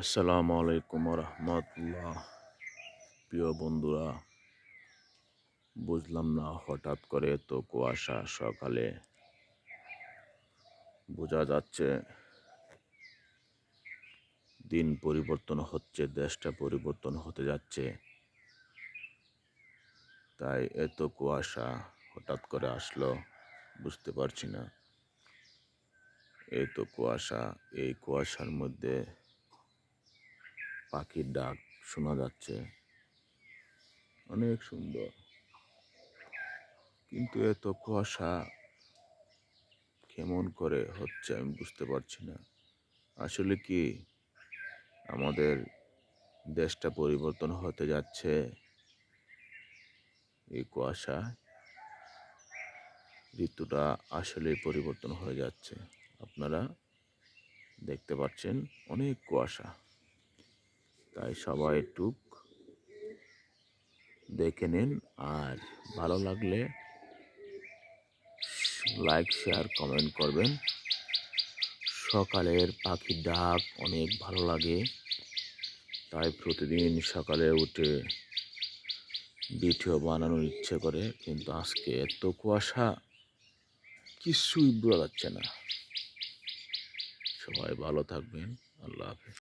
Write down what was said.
আসসালামু আলাইকুম রহমতুল্লাহ প্রিয় বন্ধুরা, বুঝলাম না হঠাৎ করে তো কুয়াশা সকালে। বোঝা যাচ্ছে দিন পরিবর্তন হচ্ছে, দেশটা পরিবর্তন হতে যাচ্ছে। তাই এত কুয়াশা হঠাৎ করে আসলো, বুঝতে পারছি না। এই তো কুয়াশা, এই কুয়াশার মধ্যে পাখির ডাক শোনা যাচ্ছে। অনেক সুন্দর। কিন্তু এত কুয়াশা কেমন করে হচ্ছে আমি বুঝতে পারছি না। আসলে কি আমাদের দেশটা পরিবর্তন হতে যাচ্ছে? এই কুয়াশা ঋতুটা আসলে পরিবর্তন হয়ে যাচ্ছে। আপনারা দেখতে পাচ্ছেন অনেক কুয়াশা। তাই সবাই টুক। দেখে নিন। আর ভালো লাগলে লাইক, শেয়ার, কমেন্ট করবেন। সকালের পাখির ডাক অনেক ভালো লাগে। তাই প্রতিদিন সকালে উঠে ভিডিও বানানোর ইচ্ছে করে, কিন্তু আজকে এত কুয়াশা, কিছুই বোঝা যাচ্ছে না। সবাই ভালো থাকবেন। আল্লাহ হাফেজ।